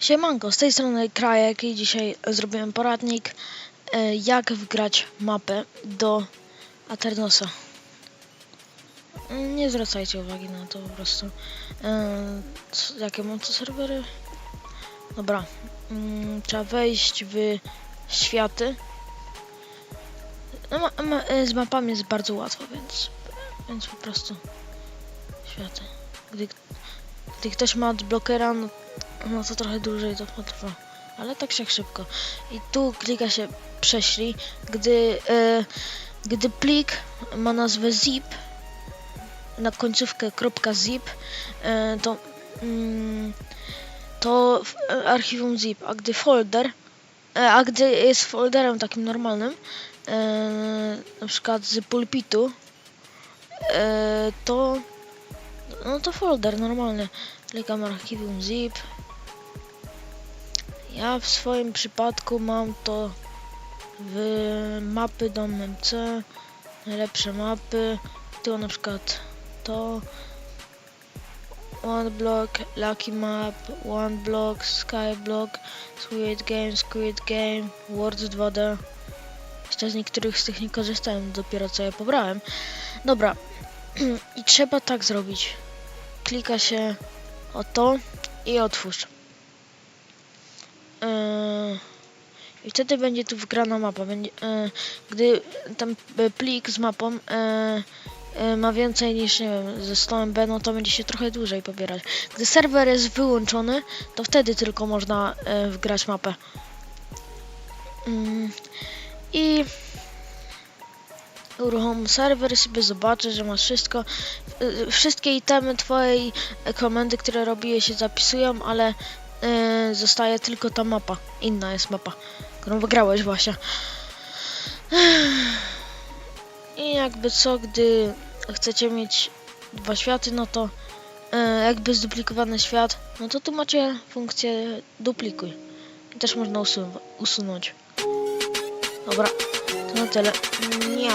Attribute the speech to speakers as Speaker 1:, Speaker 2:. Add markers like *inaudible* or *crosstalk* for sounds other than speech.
Speaker 1: Siemanko, z tej strony Krajek i dzisiaj zrobiłem poradnik e, jak wgrać mapę do Aternosa. Nie zwracajcie uwagi na to po prostu. E, Jakie mam tu serwery? Dobra, mm, trzeba wejść w światy. No, e, z mapami jest bardzo łatwo, więc, więc po prostu światy. Gdy, gdy ktoś ma adblockera, no no to trochę dłużej to potrwa, ale tak się szybko. I tu klika się prześlij, gdy, e, gdy plik ma nazwę zip, na końcówkę .zip, e, to, mm, to e, archiwum zip, a gdy folder, e, a gdy jest folderem takim normalnym, e, na przykład z pulpitu, e, to no to folder normalny. Klikam archiwum zip. Ja w swoim przypadku mam to w mapy do MC, najlepsze mapy, tu na przykład to One Block, Lucky Map, One Block, Skyblock, Squid Game, Squid Game, Words 2D. Jeszcze z niektórych z tych nie korzystałem, dopiero co je pobrałem. Dobra, *clears throat* i trzeba tak zrobić. Klika się o to i otwórz. Yy, I wtedy będzie tu wgrana mapa. Będzie, yy, gdy ten e, plik z mapą yy, ma więcej niż, nie wiem, ze 100 MB, no to będzie się trochę dłużej pobierać. Gdy serwer jest wyłączony, to wtedy tylko można yy, wgrać mapę. I uruchom serwer, sobie zobaczę, że masz wszystko. Wszystkie itemy twojej e, komendy, które robię się zapisują, ale y, zostaje tylko ta mapa. Inna jest mapa, którą wygrałeś właśnie. *sighs* I jakby co, gdy chcecie mieć dwa światy, no to y, jakby zduplikowany świat, no to tu macie funkcję duplikuj. I też można usu usunąć. Dobra, to na tyle. Nie.